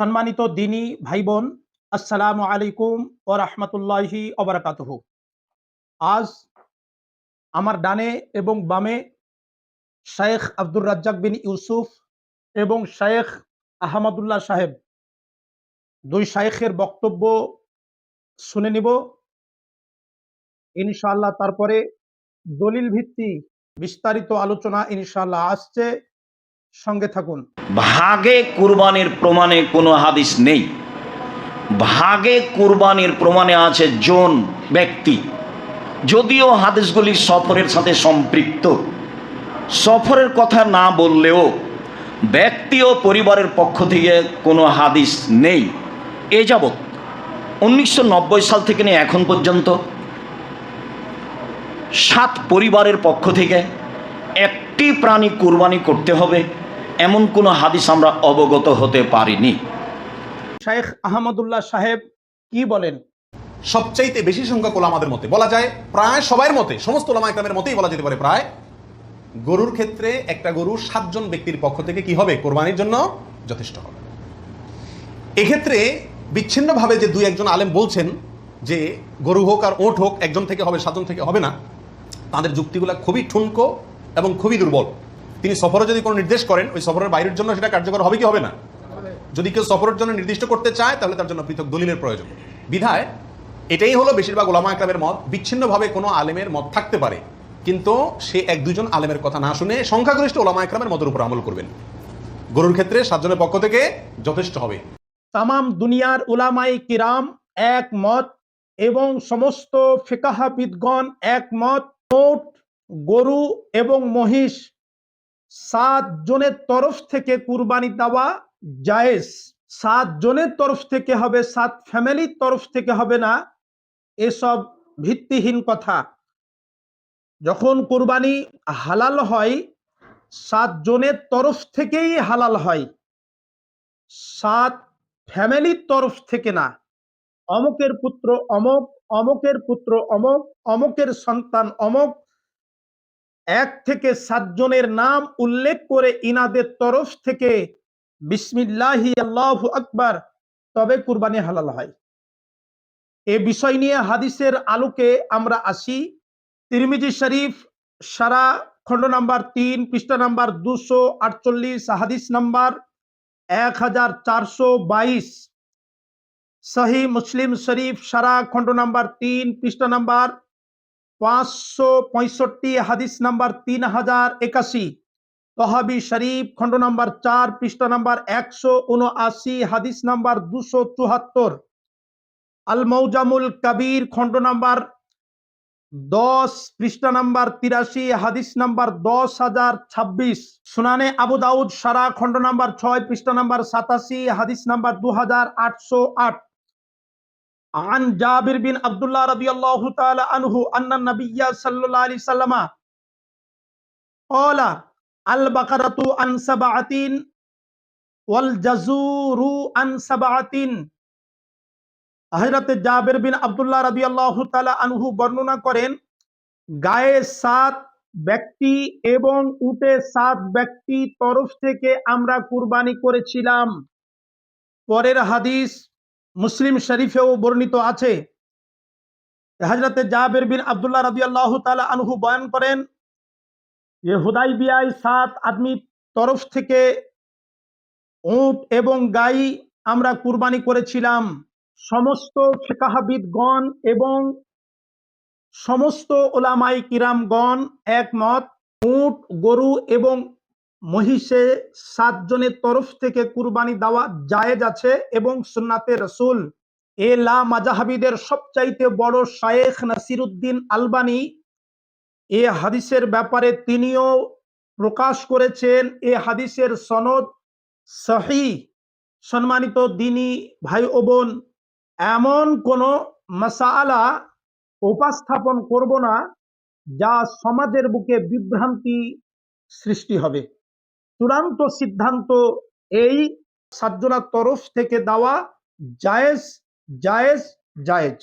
সম্মানিত দিনী ভাই বোন আসসালামু আলাইকুম ও রহমতুল্লাহি অবরাকাতহ আজ আমার ডানে এবং বামে শেখ আব্দুর রাজ্জাক বিন ইউসুফ এবং শেখ আহমদুল্লাহ সাহেব, দুই শায়েখের বক্তব্য শুনে নিব। ইনশাআল্লাহ তারপরে দলিল ভিত্তি বিস্তারিত আলোচনা ইনশাআল্লাহ আসছে। সঙ্গে থাকুন। ভাগে কুরবানির প্রমাণে কোনো হাদিস নেই। ভাগে কুরবানির প্রমাণে আছে জন ব্যক্তি। যদিও হাদিসগুলি সফরের সাথে সম্পৃক্ত। সফরের কথা না বললেও ব্যক্তি ও পরিবারের পক্ষ থেকে কোনো হাদিস নেই। এ যাবৎ উনিশশো নব্বই সাল থেকে নিয়ে এখন পর্যন্ত সাত পরিবারের পক্ষ থেকে একটি প্রাণী কুরবানি করতে হবে। এমন কোনো হাদিস আমরা অবগত হতে পারিনি। শেখ আহমদুল্লাহ সাহেব কি বলেন? সবচাইতে বেশি সংখ্যক ওলামাদের মতে বলা যায় প্রায় সবার মতে সমস্ত ওলামা ইকরামের মতেই বলা যেতে পারে প্রায় গরুর ক্ষেত্রে একটা গরু সাতজন ব্যক্তির পক্ষ থেকে কি হবে? কোরবানির জন্য যথেষ্ট হবে। এক্ষেত্রে বিচ্ছিন্নভাবে যে দুই একজন আলেম বলছেন যে গরু হোক আর ওট হোক একজন থেকে হবে সাতজন থেকে হবে না তাদের যুক্তিগুলো খুবই ঠুনকো এবং খুবই দুর্বল। তিনি সফরে যদি কোনো নির্দেশ করেন, ওই সফরের বাইরের জন্য সেটা কার্যকর হবে কি হবে না? যদি কেউ সফরের জন্য নির্দিষ্ট করতে চায়, তাহলে তার জন্য পৃথক দলিলের প্রয়োজন। বিধায় এটাই হলো বেশিরভাগ ওলামা একরামের মত, বিচ্ছিন্নভাবে কোনো আলেমের মত থাকতে পারে। কিন্তু সে এক দুজন আলেমের কথা না শুনে সংখ্যাগরিষ্ঠ ওলামা একরামের মতের উপর আমল করবেন। গরুর ক্ষেত্রে সাতজনের পক্ষ থেকে যথেষ্ট হবে। তামাম দুনিয়ার উলামাই কিরাম একমত এবং সমস্ত ফিকাহাবিদগণ একমত। ওট গরু এবং মহিষ সাত জনের তরফ থেকে কুরবানি দেওয়া জায়েজ। সাত জনের তরফ থেকে হবে, সাত ফ্যামিলির তরফ থেকে হবে না, এসব ভিত্তিহীন কথা। যখন কুরবানি হালাল হয়, সাত জনের তরফ থেকেই হালাল হয়। সাত ফ্যামিলির তরফ থেকে না। অমকের পুত্র অমক, অমকের পুত্র অমক, অমকের সন্তান অমক এক থেকে সাতজনের নাম উল্লেখ করে ইনাদের তরফ থেকে বিসমিল্লাহি আল্লাহু আকবার, তবে কুরবানি হালাল হয়। এ বিষয় নিয়ে হাদিসের আলোকে আমরা আসি। তিরমিজি শরীফ, সারা খণ্ড নাম্বার তিন, পৃষ্ঠা নাম্বার দুশো আটচল্লিশ, হাদিস নাম্বার এক হাজার চারশো বাইশ। সহি মুসলিম শরীফ, সারা খণ্ড নাম্বার তিন, পৃষ্ঠা নাম্বার পাঁচশো পঁয়ষট্টি হাদিস নাম্বার তিন হাজার একাশি। তহাবি শরীফ খণ্ড নাম্বার চার, পৃষ্ঠা নাম্বার একশো উনআশি, হাদিস নাম্বার দুশো চুহাত্তর আল মৌজামুল কবির খণ্ড নাম্বার দশ, পৃষ্ঠা নাম্বার তিরাশি, হাদিস নাম্বার দশ হাজার ছাব্বিশ। সুনানে আবু দাউদ সারা খণ্ড নাম্বার ছয়, পৃষ্ঠা নাম্বার সাতাশি, হাদিস নাম্বার দু হাজার আটশো আট। عن جابر بن عبد الله رضي الله تعالى عنه أن النبي صلى الله عليه وسلم قال البقرة عن سبعة والجزور عن سبعة হযরত জাবের বিন আব্দুল্লাহ রাদিয়াল্লাহু তাআলা আনহু বর্ণনা করেন গায়ে সাত ব্যক্তি এবং উটে সাত ব্যক্তি তরফ থেকে আমরা কুরবানি করেছিলাম পরের হাদিস মুসলিম শরীফেও বর্ণিত আছে। হজরতে জাবের বিন আব্দুল্লাহ রাদিয়াল্লাহু তাআলা আনহু বয়ান করেন, যে হুদাই বিয়াই সাত আদমি তরফ থেকে উট এবং গাই আমরা কুরবানি করেছিলাম। সমস্ত ফিকাহাবিদগণ এবং সমস্ত ওলামাই কিরামগণ একমত, উট, গরু এবং মহিষে সাতজনের তরফ থেকে কুরবানি দেওয়া জায়েজ আছে এবং সুন্নাতে রসুল এ লা মাজাহাবিদের সবচাইতে বড় শায়েখ নাসিরুদ্দিন আলবানি এ হাদিসের ব্যাপারে তিনিও প্রকাশ করেছেন। এ হাদিসের সনদ সহি সম্মানিত দিনী ভাই ও বোন, এমন কোন মাসালা উপস্থাপন করব না যা সমাজের বুকে বিভ্রান্তি সৃষ্টি হবে। চূড়ান্ত সিদ্ধান্ত এই সাতজনার তরফ থেকে দেওয়া জায়েজ জায়েজ জায়েজ।